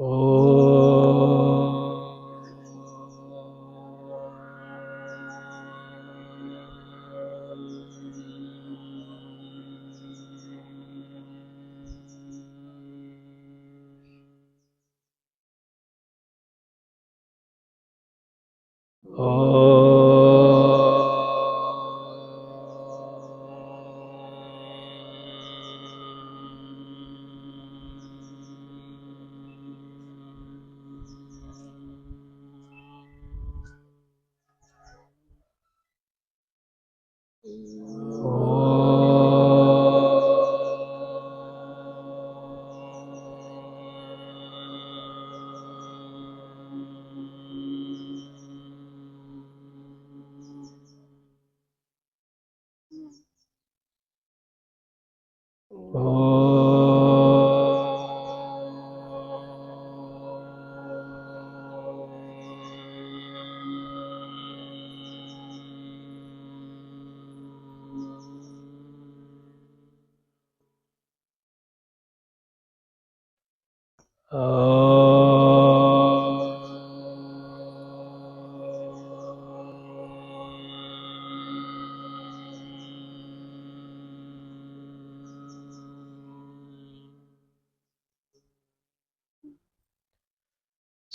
Oh,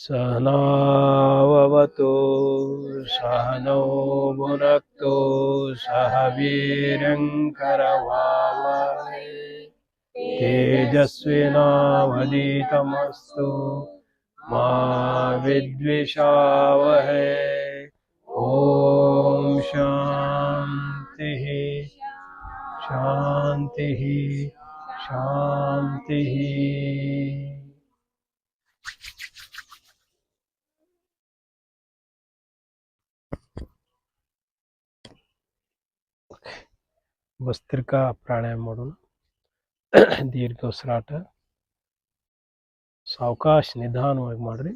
सहनावतु सहनो भुनक्तु सह वीर्यङ्करवावहै तेजस्विनावदीतमस्तु मा विद्विषावहै। ॐ शान्तिः शान्तिः शान्तिः। ಭಸ್ತ್ರಿಕಾ ಪ್ರಾಣಾಯಾಮ ಮಾಡೋಣ. ದೀರ್ಘ ಉಸಿರಾಟ. ಸಾವಕಾಶ ನಿಧಾನವಾಗಿ ಮಾಡ್ರಿ.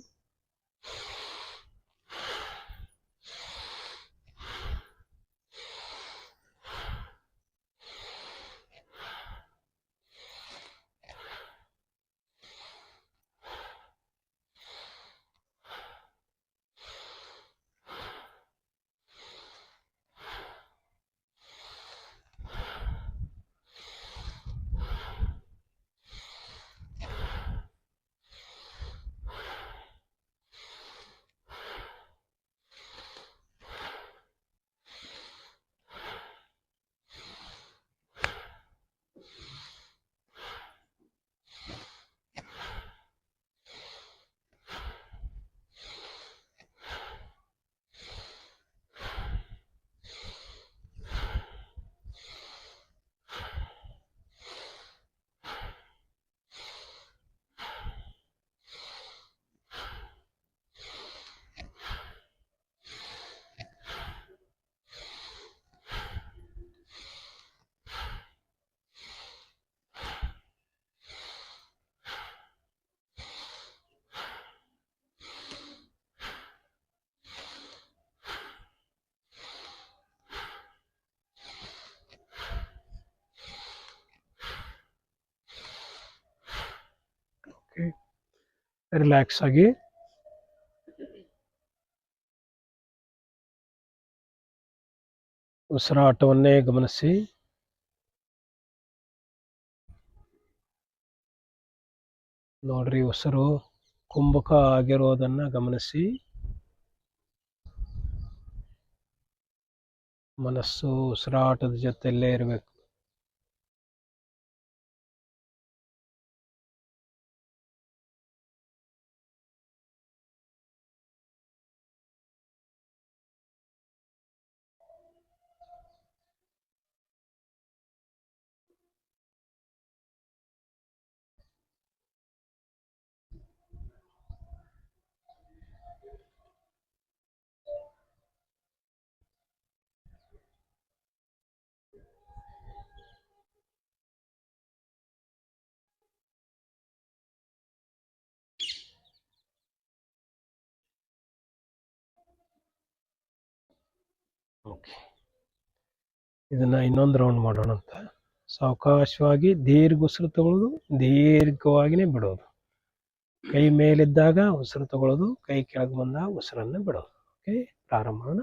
ರಿಲ್ಯಾಕ್ಸ್ ಆಗಿ ಉಸಿರಾಟವನ್ನೇ ಗಮನಿಸಿ. ನೋಡ್ರಿ ಉಸಿರು ಕುಂಭಕ ಆಗಿರೋದನ್ನ ಗಮನಿಸಿ. ಮನಸ್ಸು ಉಸಿರಾಟದ ಜೊತೆಯಲ್ಲೇ ಇರಬೇಕು. ಓಕೆ. ಇದನ್ನ ಇನ್ನೊಂದು ರೌಂಡ್ ಮಾಡೋಣ ಅಂತ. ಸಾವಕಾಶವಾಗಿ ದೀರ್ಘ ಉಸಿರು ತಗೊಳ್ಳೋದು, ದೀರ್ಘವಾಗಿನೇ ಬಿಡೋದು. ಕೈ ಮೇಲಿದ್ದಾಗ ಉಸಿರು ತಗೊಳ್ಳೋದು, ಕೈ ಕೆಳಗೆ ಬಂದಾಗ ಉಸಿರನ್ನು ಬಿಡೋದು. ಓಕೆ, ಪ್ರಾರಂಭ ಮಾಡೋಣ.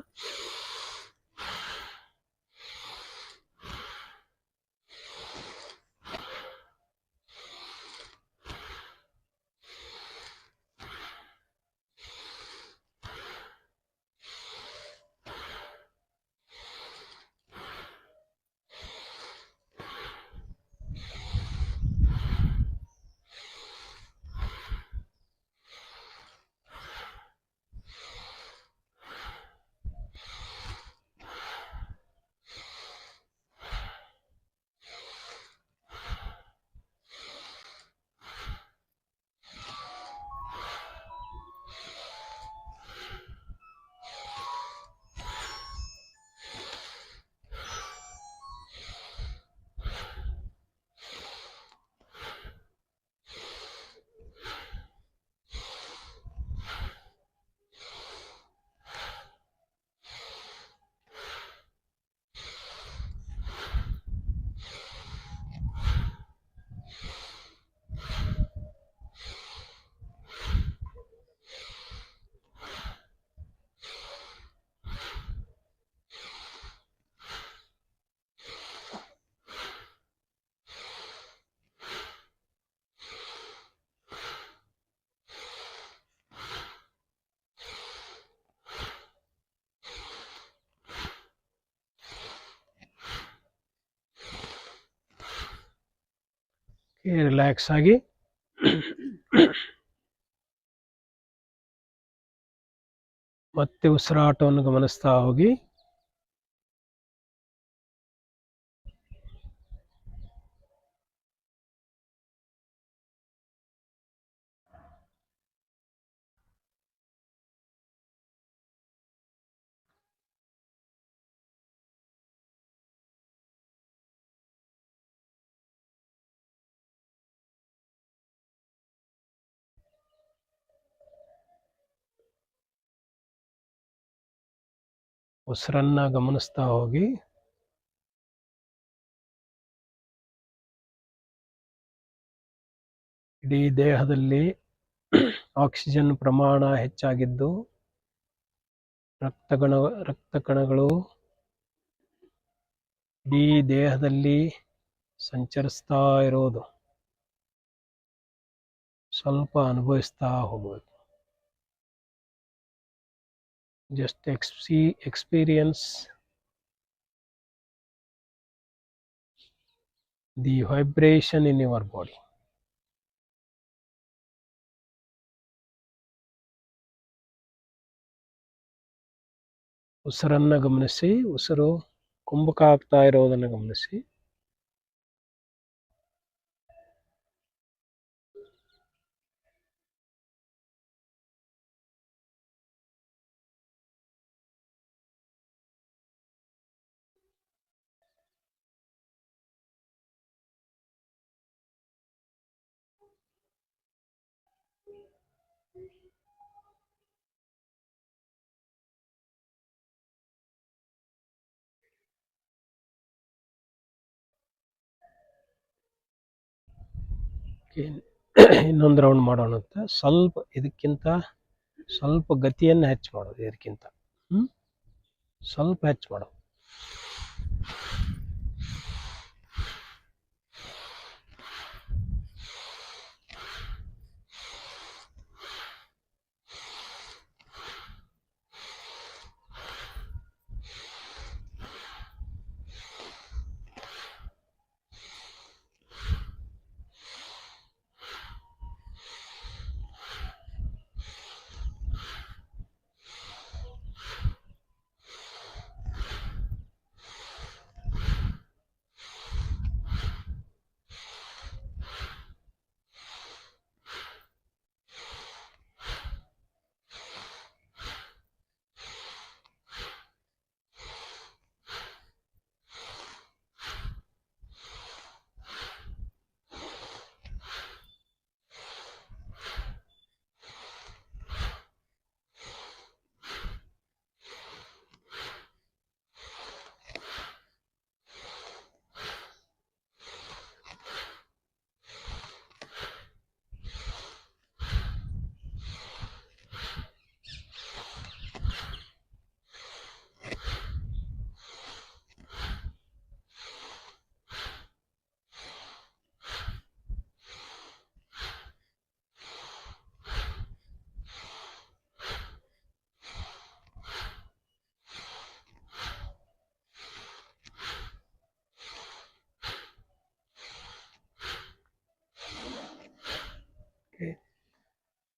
ರಿಲ್ಯಾಕ್ಸ್ ಆಗಿ. ಮತ್ತೆ ಉಸಿರಾಟವನ್ನು ಗಮನಿಸ್ತಾ ಹೋಗಿ. ಉಸಿರನ್ನ ಗಮನಿಸ್ತಾ ಹೋಗಿ. ಇಡೀ ದೇಹದಲ್ಲಿ ಆಕ್ಸಿಜನ್ ಪ್ರಮಾಣ ಹೆಚ್ಚಾಗಿದ್ದು, ರಕ್ತಗಣ ರಕ್ತ ಕಣಗಳು ಇಡೀ ದೇಹದಲ್ಲಿ ಸಂಚರಿಸ್ತಾ ಇರೋದು. ಸ್ವಲ್ಪ ಅನುಭವಿಸ್ತಾ ಹೋಗಬೇಕು just expe- experience the vibration in your body. ಉಸಿರನ್ನ ಗಮನಿಸಿ ಉಸಿರು ಕುಂಭಕ ಆಗ್ತಾ ಇರೋದನ್ನು ಗಮನಿಸಿ ಇನ್ನೊಂದು ರೌಂಡ್ ಮಾಡೋಣ ಅಂತ. ಸ್ವಲ್ಪ ಇದಕ್ಕಿಂತ ಸ್ವಲ್ಪ ಗತಿಯನ್ನು ಹೆಚ್ಚು ಮಾಡೋದು, ಇದಕ್ಕಿಂತ. ಹ್ಞೂ ಸ್ವಲ್ಪ ಹೆಚ್ಚು ಮಾಡೋದು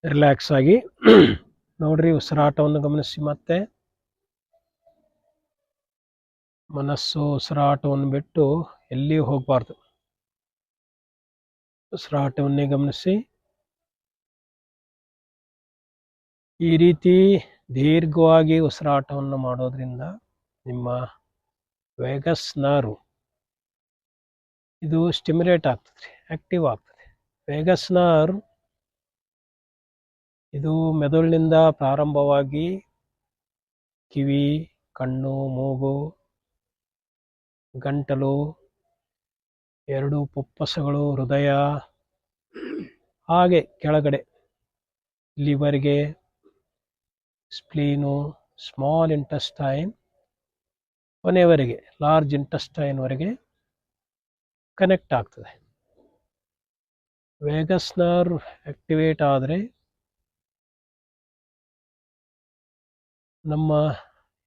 ರಿಲ್ಯಾಕ್ಸ್ ಆಗಿ. ನೋಡ್ರಿ ಉಸಿರಾಟವನ್ನು ಗಮನಿಸಿ ಮತ್ತೆ. ಮನಸ್ಸು ಉಸಿರಾಟವನ್ನು ಬಿಟ್ಟು ಎಲ್ಲಿಯೂ ಹೋಗಬಾರ್ದು. ಉಸಿರಾಟವನ್ನೇ ಗಮನಿಸಿ. ಈ ರೀತಿ ದೀರ್ಘವಾಗಿ ಉಸಿರಾಟವನ್ನು ಮಾಡೋದ್ರಿಂದ ನಿಮ್ಮ ವೇಗಸ್ ನಾರು ಇದು ಸ್ಟಿಮ್ಯುಲೇಟ್ ಆಗ್ತದೆ ಆಕ್ಟಿವ್ ಆಗ್ತದೆ. ವೇಗಸ್ ನರ್ವ್ ಇದು ಮೆದುಳಿನಿಂದ ಪ್ರಾರಂಭವಾಗಿ ಕಿವಿ, ಕಣ್ಣು, ಮೂಗು, ಗಂಟಲು, ಎರಡು ಪುಪ್ಪಸಗಳು, ಹೃದಯ, ಹಾಗೆ ಕೆಳಗಡೆ ಲಿವರ್ಗೆ ಸ್ಪ್ಲೀನು ಸ್ಮಾಲ್ ಇಂಟೆಸ್ಟೈನ್ ಕೊನೆಯವರೆಗೆ ಲಾರ್ಜ್ ಇಂಟಸ್ಟೈನ್ವರೆಗೆ ಕನೆಕ್ಟ್ ಆಗ್ತದೆ. ವೇಗಸ್ ನರ್ವ್ ಆಕ್ಟಿವೇಟ್ ಆದರೆ ನಮ್ಮ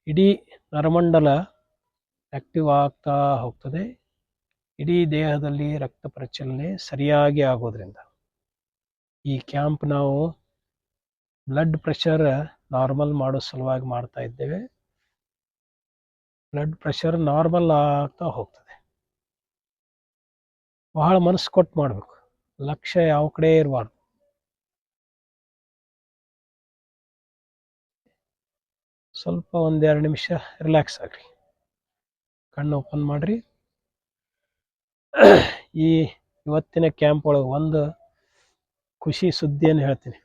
ಇಡೀ ನರಮಂಡಲ ಆಕ್ಟಿವ್ ಆಗ್ತಾ ಹೋಗ್ತದೆ. ಇಡೀ ದೇಹದಲ್ಲಿ ರಕ್ತ ಪರಿಚಲನೆ ಸರಿಯಾಗಿ ಆಗೋದ್ರಿಂದ. ಈ ಕ್ಯಾಂಪ್ ನಾವು ಬ್ಲಡ್ ಪ್ರೆಷರ್ ನಾರ್ಮಲ್ ಮಾಡೋ ಸಲುವಾಗಿ ಮಾಡ್ತಾ ಇದ್ದೇವೆ. ಬ್ಲಡ್ ಪ್ರೆಷರ್ ನಾರ್ಮಲ್ ಆಗ್ತಾ ಹೋಗ್ತದೆ. ಬಹಳ ಮನಸ್ಸು ಕೊಟ್ಟು ಮಾಡಬೇಕು. ಲಕ್ಷ್ಯ ಯಾವ ಕಡೆ ಇರಬಾರ್ದು. ಸ್ವಲ್ಪ ಒಂದೆರಡು ನಿಮಿಷ ರಿಲ್ಯಾಕ್ಸ್ ಆಗ್ರಿ. ಕಣ್ಣು ಓಪನ್ ಮಾಡಿರಿ. ಈ ಇವತ್ತಿನ ಕ್ಯಾಂಪ್ ಒಳಗೆ ಒಂದು ಖುಷಿ ಸುದ್ದಿಯನ್ನು ಹೇಳ್ತೀನಿ.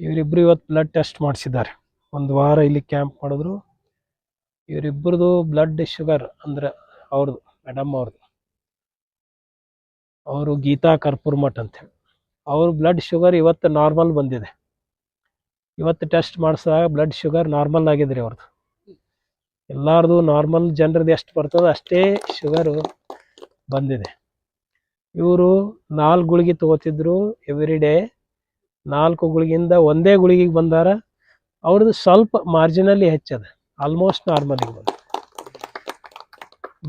ಇವರಿಬ್ಬರು ಇವತ್ತು ಬ್ಲಡ್ ಟೆಸ್ಟ್ ಮಾಡಿಸಿದ್ದಾರೆ. ಒಂದು ವಾರ ಇಲ್ಲಿ ಕ್ಯಾಂಪ್ ಮಾಡಿದ್ರು. ಇವರಿಬ್ಬರದು ಬ್ಲಡ್ ಶುಗರ್ ಅಂದ್ರೆ ಅವ್ರದ್ದು ಮೇಡಮ್ ಅವ್ರದ್ದು ಅವರು ಗೀತಾ ಕರ್ಪೂರ್ ಮಠ ಅಂತೇಳಿ ಅವ್ರ ಬ್ಲಡ್ ಶುಗರ್ ಇವತ್ತು ನಾರ್ಮಲ್ ಬಂದಿದೆ. ಇವತ್ತು ಟೆಸ್ಟ್ ಮಾಡಿಸಿದಾಗ ಬ್ಲಡ್ ಶುಗರ್ ನಾರ್ಮಲ್ ಆಗಿದೆ ಅವ್ರದ್ದು ಎಲ್ಲರದು ನಾರ್ಮಲ್ ಜನರದ್ದು ಎಷ್ಟು ಬರ್ತದೋ ಅಷ್ಟೇ ಶುಗರು ಬಂದಿದೆ. ಇವರು ನಾಲ್ಕು ಗುಳಿಗೆ ತಗೋತಿದ್ರು ಎವ್ರಿ ಡೇ ನಾಲ್ಕು ಗುಳಿಗಿಂದ ಒಂದೇ ಗುಳಿಗೆಗೆ ಬಂದಾರ. ಅವ್ರದ್ದು ಸ್ವಲ್ಪ ಮಾರ್ಜಿನಲ್ಲಿ ಹೆಚ್ಚದ. ಆಲ್ಮೋಸ್ಟ್ ನಾರ್ಮಲಿಗೆ ಬಂದ.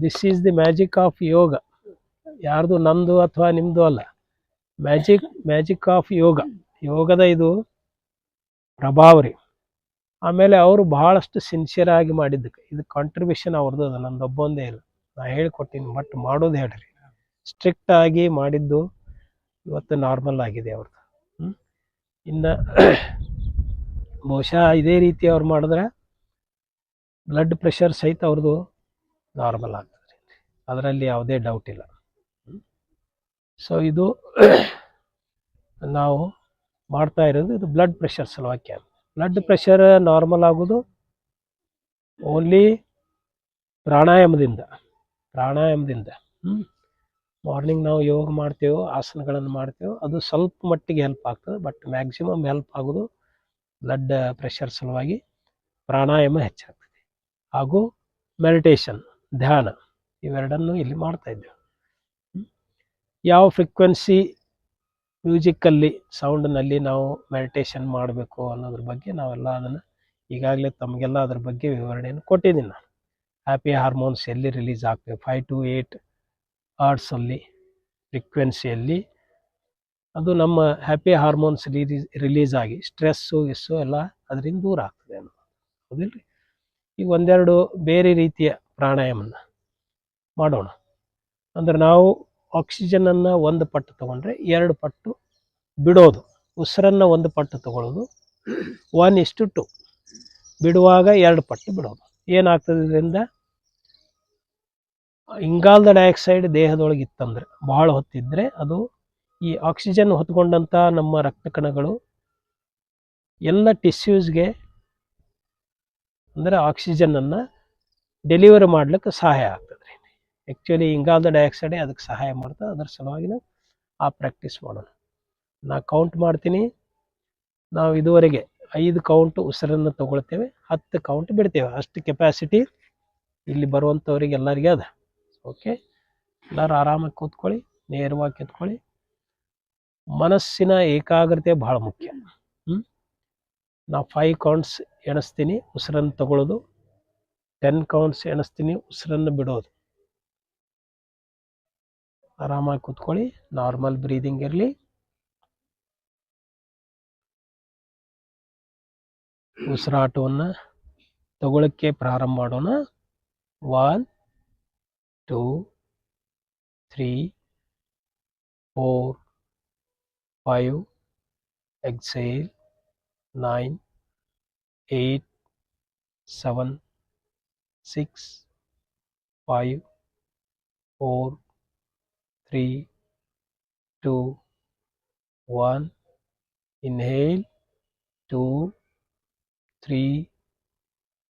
This is the magic of yoga ಯಾರ್ದು ನಂದು ಅಥವಾ ನಿಮ್ಮದು ಅಲ್ಲ. ಮ್ಯಾಜಿಕ್ ಮ್ಯಾಜಿಕ್ ಆಫ್ ಯೋಗ ಯೋಗದ ಇದು ಪ್ರಭಾವ ರೀ ಆಮೇಲೆ ಅವರು ಬಹಳಷ್ಟು ಸಿನ್ಸಿಯರ್ ಆಗಿ ಮಾಡಿದ್ದಕ್ಕೆ. ಇದು ಕಾಂಟ್ರಿಬ್ಯೂಷನ್ ಅವ್ರದ್ದು ಅದ ನಂದೊಬ್ಬೊಂದೇ ಇಲ್ಲ. ನಾ ಹೇಳ್ಕೊಟ್ಟಿನಿ ಬಟ್ ಮಾಡೋದು ಹೇಳ್ರಿ. ಸ್ಟ್ರಿಕ್ಟ್ ಆಗಿ ಮಾಡಿದ್ದು ಇವತ್ತು ನಾರ್ಮಲ್ ಆಗಿದೆ ಅವ್ರದ್ದು? ಇನ್ನು ಬಹುಶಃ ಇದೇ ರೀತಿ ಅವ್ರು ಮಾಡಿದ್ರೆ ಬ್ಲಡ್ ಪ್ರೆಷರ್ ಸಹಿತ ಅವ್ರದ್ದು ನಾರ್ಮಲ್ ಆಗ್ತದೆ ಅದರಲ್ಲಿ ಯಾವುದೇ ಡೌಟ್ ಇಲ್ಲ. ಸೊ ಇದು ನಾವು ಮಾಡ್ತಾ ಇರೋದು ಇದು ಬ್ಲಡ್ ಪ್ರೆಷರ್ ಸಲುವಾಗಿ ಬ್ಲಡ್ ಪ್ರೆಷರ್ ನಾರ್ಮಲ್ ಆಗೋದು ಓನ್ಲಿ ಪ್ರಾಣಾಯಾಮದಿಂದ ಪ್ರಾಣಾಯಾಮದಿಂದ. ಹ್ಞೂ ಮಾರ್ನಿಂಗ್ ನಾವು ಯೋಗ ಮಾಡ್ತೇವೋ ಆಸನಗಳನ್ನು ಮಾಡ್ತೇವೋ ಅದು ಸ್ವಲ್ಪ ಮಟ್ಟಿಗೆ ಹೆಲ್ಪ್ ಆಗ್ತದೆ ಬಟ್ ಮ್ಯಾಕ್ಸಿಮಮ್ ಹೆಲ್ಪ್ ಆಗೋದು ಬ್ಲಡ್ ಪ್ರೆಷರ್ ಸಲುವಾಗಿ ಪ್ರಾಣಾಯಾಮ ಹೆಚ್ಚಾಗ್ತದೆ. ಹಾಗೂ ಮೆಡಿಟೇಷನ್ ಧ್ಯಾನ ಇವೆರಡನ್ನು ಇಲ್ಲಿ ಮಾಡ್ತಾ ಇದ್ದೇವೆ. ಯಾವ ಫ್ರೀಕ್ವೆನ್ಸಿ ಮ್ಯೂಸಿಕ್ಕಲ್ಲಿ ಸೌಂಡ್ನಲ್ಲಿ ನಾವು ಮೆಡಿಟೇಷನ್ ಮಾಡಬೇಕು ಅನ್ನೋದ್ರ ಬಗ್ಗೆ ನಾವೆಲ್ಲ ಅದನ್ನು ಈಗಾಗಲೇ ತಮಗೆಲ್ಲ ಅದ್ರ ಬಗ್ಗೆ ವಿವರಣೆಯನ್ನು ಕೊಟ್ಟಿದ್ದೀನಿ ನಾನು. ಹ್ಯಾಪಿ ಹಾರ್ಮೋನ್ಸ್ ಎಲ್ಲಿ ರಿಲೀಸ್ ಆಗ್ತವೆ ಫೈವ್ ಟು ಏಯ್ಟ್ ಆರ್ಟ್ಸಲ್ಲಿ ಫ್ರಿಕ್ವೆನ್ಸಿಯಲ್ಲಿ ಅದು ನಮ್ಮ ಹ್ಯಾಪಿ ಹಾರ್ಮೋನ್ಸ್ ರಿಲೀಸ್ ರಿಲೀಸ್ ಆಗಿ ಸ್ಟ್ರೆಸ್ಸು ಗಿಸ್ಸು ಎಲ್ಲ ಅದರಿಂದ ದೂರ ಆಗ್ತದೆ ಅನ್ನೋದು. ಹೌದಿಲ್ರಿ? ಈಗ ಒಂದೆರಡು ಬೇರೆ ರೀತಿಯ ಪ್ರಾಣಾಯಾಮನ ಮಾಡೋಣ. ಅಂದ್ರೆ ನಾವು ಆಕ್ಸಿಜನನ್ನು ಒಂದು ಪಟ್ಟು ತಗೊಂಡ್ರೆ ಎರಡು ಪಟ್ಟು ಬಿಡೋದು. ಉಸಿರನ್ನು ಒಂದು ಪಟ್ಟು ತಗೊಳ್ಳೋದು. ಒನ್ ಇಷ್ಟು ಟು ಬಿಡುವಾಗ ಎರಡು ಪಟ್ಟು ಬಿಡೋದು. ಏನಾಗ್ತದೆ ಇದರಿಂದ? ಇಂಗಾಲದ ಡೈಆಕ್ಸೈಡ್ ದೇಹದೊಳಗೆ ಇತ್ತಂದ್ರೆ ಬಹಳ ಹೊತ್ತಿದ್ರೆ ಅದು ಈ ಆಕ್ಸಿಜನ್ ಹೊತ್ಕೊಂಡಂಥ ನಮ್ಮ ರಕ್ತ ಕಣಗಳು ಎಲ್ಲ ಟಿಶ್ಯೂಸ್ಗೆ ಅಂದರೆ ಆಕ್ಸಿಜನನ್ನು ಡೆಲಿವರಿ ಮಾಡ್ಲಿಕ್ಕೆ ಸಹಾಯ ಆಗ್ತದೆ. ಆ್ಯಕ್ಚುಲಿ ಇಂಗಾಲದ ಡೈಆಕ್ಸೈಡೇ ಅದಕ್ಕೆ ಸಹಾಯ ಮಾಡ್ತದೆ. ಅದ್ರ ಸಲುವಾಗಿ ಆ ಪ್ರಾಕ್ಟೀಸ್ ಮಾಡೋಣ. ನಾ ಕೌಂಟ್ ಮಾಡ್ತೀನಿ. ನಾವು ಇದುವರೆಗೆ ಐದು ಕೌಂಟ್ ಉಸಿರನ್ನು ತಗೊಳ್ತೇವೆ. ಹತ್ತು ಕೌಂಟ್ ಬಿಡ್ತೇವೆ. ಅಷ್ಟು ಕೆಪಾಸಿಟಿ ಇಲ್ಲಿ ಬರುವಂಥವ್ರಿಗೆ ಎಲ್ಲರಿಗೆ ಅದ. ಓಕೆ ಎಲ್ಲರೂ ಆರಾಮಾಗಿ ಕೂತ್ಕೊಳ್ಳಿ, ನೇರವಾಗಿ ಕೂತ್ಕೊಳ್ಳಿ. ಮನಸ್ಸಿನ ಏಕಾಗ್ರತೆ ಭಾಳ ಮುಖ್ಯ. ಹ್ಞೂ ಫೈವ್ ಕೌಂಟ್ಸ್ ಎಣಿಸ್ತೀನಿ, ಉಸಿರನ್ನು ತಗೊಳ್ಳೋದು ಟೆನ್ ಕೌಂಟ್ಸ್ ಎಣಿಸ್ತೀನಿ, ಉಸಿರನ್ನು ಬಿಡೋದು. ಆರಾಮಾಗಿ ಕೂತ್ಕೊಳ್ಳಿ ನಾರ್ಮಲ್ ಬ್ರೀದಿಂಗ್ ಇರಲಿ ಉಸಿರಾಟವನ್ನು ತಗೊಳ್ಳೋಕ್ಕೆ ಪ್ರಾರಂಭ ಮಾಡೋಣ one two three four five exhale nine eight seven six five four three, two, one. Inhale, two, three,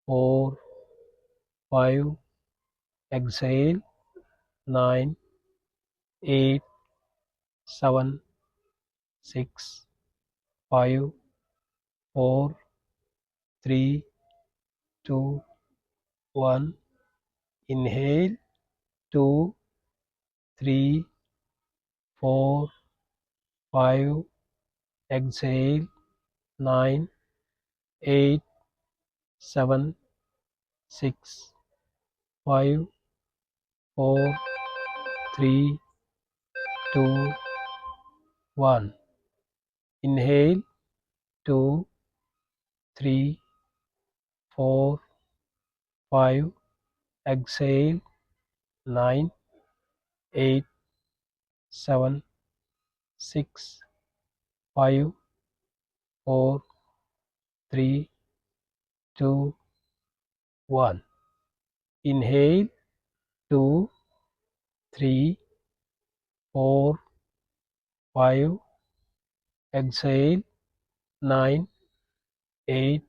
four, five. Exhale, nine, eight, seven, six, five, four, three, two, one. Inhale, two, three four five exhale nine eight seven six five four three two one. Inhale two three four five exhale nine eight seven six five, four, three, two, one. Inhale, two, three, four, five. Exhale, nine, eight,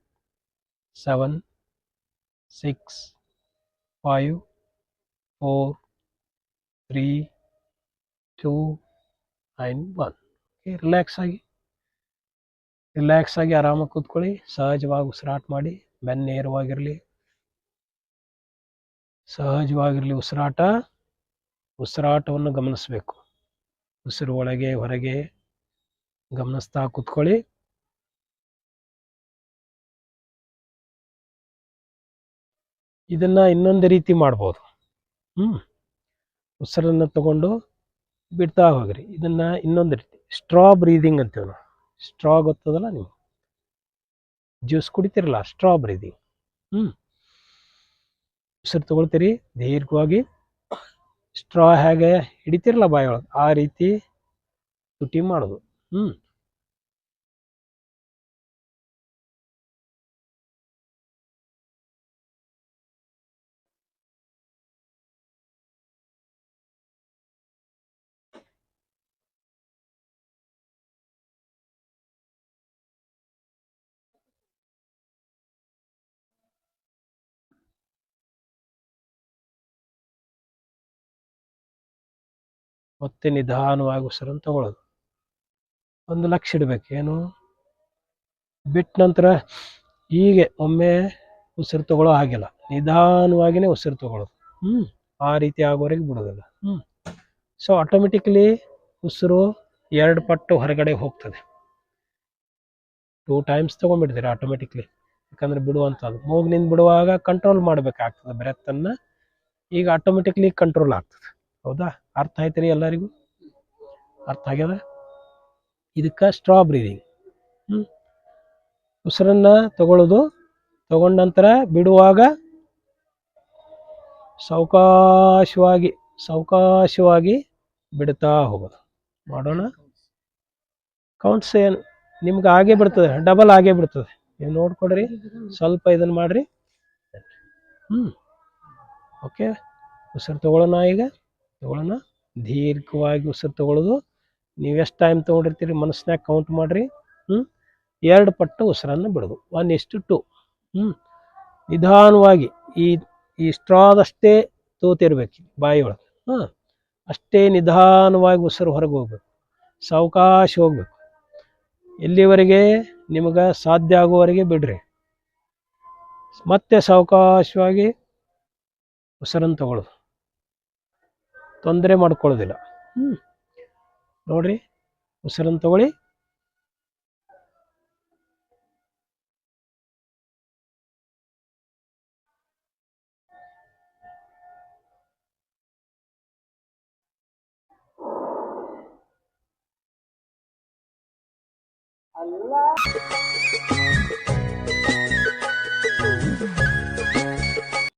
seven, six, five, four, three, and one okay relax ಆಗಿ relax ಆಗಿ ಆರಾಮಾಗಿ ಕೂತ್ಕೊಳ್ಳಿ ಸಹಜವಾಗಿ ಉಸಿರಾಟ ಮಾಡಿ ಬೆನ್ನು ನೇರವಾಗಿರಲಿ. ಸಹಜವಾಗಿರಲಿ ಉಸಿರಾಟ ಉಸಿರಾಟವನ್ನು ಗಮನಿಸಬೇಕು. ಉಸಿರು ಒಳಗೆ ಹೊರಗೆ ಗಮನಿಸ್ತಾ ಕೂತ್ಕೊಳ್ಳಿ. ಇದನ್ನ ಇನ್ನೊಂದು ರೀತಿ ಮಾಡ್ಬೋದು. ಹ್ಮ್. ಉಸಿರನ್ನು ತಗೊಂಡು ಬಿಡ್ತಾ ಹೋಗ್ರಿ. ಇದನ್ನ ಇನ್ನೊಂದು ರೀತಿ ಸ್ಟ್ರಾ ಬ್ರೀದಿಂಗ್ ಅಂತೀವಿ ನಾವು. ಸ್ಟ್ರಾ ಗೊತ್ತದಲ್ಲ ನೀವು ಜ್ಯೂಸ್ ಕುಡಿತೀರಲ್ಲ ಸ್ಟ್ರಾ ಬ್ರೀದಿಂಗ್ ಹ್ಞೂ ಉಸಿರು ತಗೊಳ್ತೀರಿ, ದೀರ್ಘವಾಗಿ ಸ್ಟ್ರಾ ಹೇಗೆ ಹಿಡಿತಿರಲ್ಲ ಬಾಯೊಳಗೆ ಆ ರೀತಿ ತುಟಿ ಮಾಡೋದು. ಹ್ಮ್. ಮತ್ತೆ ನಿಧಾನವಾಗಿ ಉಸಿರನ್ನು ತಗೊಳ್ಳೋದು. ಒಂದು ಲಕ್ಷ ಇಡಬೇಕು. ಏನು? ಬಿಟ್ಟ ನಂತರ ಹೀಗೆ ಒಮ್ಮೆ ಉಸಿರು ತಗೊಳ್ಳೋ ಹಾಗಿಲ್ಲ. ನಿಧಾನವಾಗಿನೇ ಉಸಿರು ತಗೊಳ್ಳೋದು. ಹ್ಞೂ ಆ ರೀತಿ ಆಗೋವರೆಗೆ ಬಿಡೋದಿಲ್ಲ. ಹ್ಞೂ ಸೊ ಆಟೋಮೆಟಿಕ್ಲಿ ಉಸಿರು ಎರಡು ಪಟ್ಟು ಹೊರಗಡೆ ಹೋಗ್ತದೆ. ಟೂ ಟೈಮ್ಸ್ ತಗೊಂಡ್ಬಿಡ್ತೀರಿ ಆಟೋಮೆಟಿಕ್ಲಿ ಯಾಕಂದ್ರೆ ಬಿಡುವಂಥದ್ದು. ಮೂಗಿನಿಂದ ಬಿಡುವಾಗ ಕಂಟ್ರೋಲ್ ಮಾಡಬೇಕಾಗ್ತದೆ. ಬ್ರೆತ್ತನ್ನು ಈಗ ಆಟೋಮೆಟಿಕ್ಲಿ ಕಂಟ್ರೋಲ್ ಆಗ್ತದೆ. ಹೌದಾ? ಅರ್ಥ ಆಯ್ತು ರೀ ಎಲ್ಲರಿಗೂ? ಅರ್ಥ ಆಗ್ಯದ? ಇದಕ್ಕೆ ಸ್ಟ್ರಾ ಬ್ರೀದಿಂಗ್ ಹ್ಞೂ ಉಸಿರನ್ನ ತಗೊಳ್ಳೋದು ತಗೊಂಡ ನಂತರ ಬಿಡುವಾಗ ಸಾವಕಾಶವಾಗಿ ಸಾವಕಾಶವಾಗಿ ಬಿಡ್ತಾ ಹೋಗೋದು. ಮಾಡೋಣ? ಕೌಂಟ್ಸ್ ಏನು? ನಿಮ್ಗೆ ಆಗೇ ಬಿಡ್ತದೆ ಡಬಲ್ ಆಗೇ ಬಿಡ್ತದೆ ನೀವು ನೋಡ್ಕೊಡ್ರಿ, ಸ್ವಲ್ಪ ಇದನ್ನ ಮಾಡ್ರಿ. ಹ್ಮ್. ಓಕೆ ಉಸಿರು ತಗೊಳ್ಳೋಣ ಈಗ. ತಗೊಳ್ಳೋಣ. ದೀರ್ಘವಾಗಿ ಉಸಿರು ತಗೊಳ್ಳೋದು. ನೀವು ಎಷ್ಟು ಟೈಮ್ ತೊಗೊಂಡಿರ್ತೀರಿ ಮನಸ್ಸಿನಾಗ ಕೌಂಟ್ ಮಾಡಿರಿ. ಹ್ಞೂ ಎರಡು ಪಟ್ಟು ಉಸಿರನ್ನು ಬಿಡೋದು. ಒನ್ ಇಷ್ಟು ಟು ಹ್ಞೂ ನಿಧಾನವಾಗಿ ಈ ಈ ಸ್ಟ್ರಾದಷ್ಟೇ ತೂತಿರ್ಬೇಕು ಬಾಯಿಯೊಳಗೆ. ಹಾಂ. ಅಷ್ಟೇ ನಿಧಾನವಾಗಿ ಉಸಿರು ಹೊರಗೆ ಹೋಗ್ಬೇಕು. ಸಾವಕಾಶ ಹೋಗ್ಬೇಕು. ಎಲ್ಲಿವರೆಗೆ ನಿಮಗೆ ಸಾಧ್ಯ ಆಗುವವರೆಗೆ ಬಿಡ್ರಿ. ಮತ್ತೆ ಸಾವಕಾಶವಾಗಿ ಉಸಿರನ್ನು ತಗೊಳ್ಳೋದು. ತೊಂದರೆ ಮಾಡ್ಕೊಳ್ಳೋದಿಲ್ಲ. ಹ್ಞೂ ನೋಡ್ರಿ ಉಸಿರನ್ನು ತಗೊಳ್ಳಿ.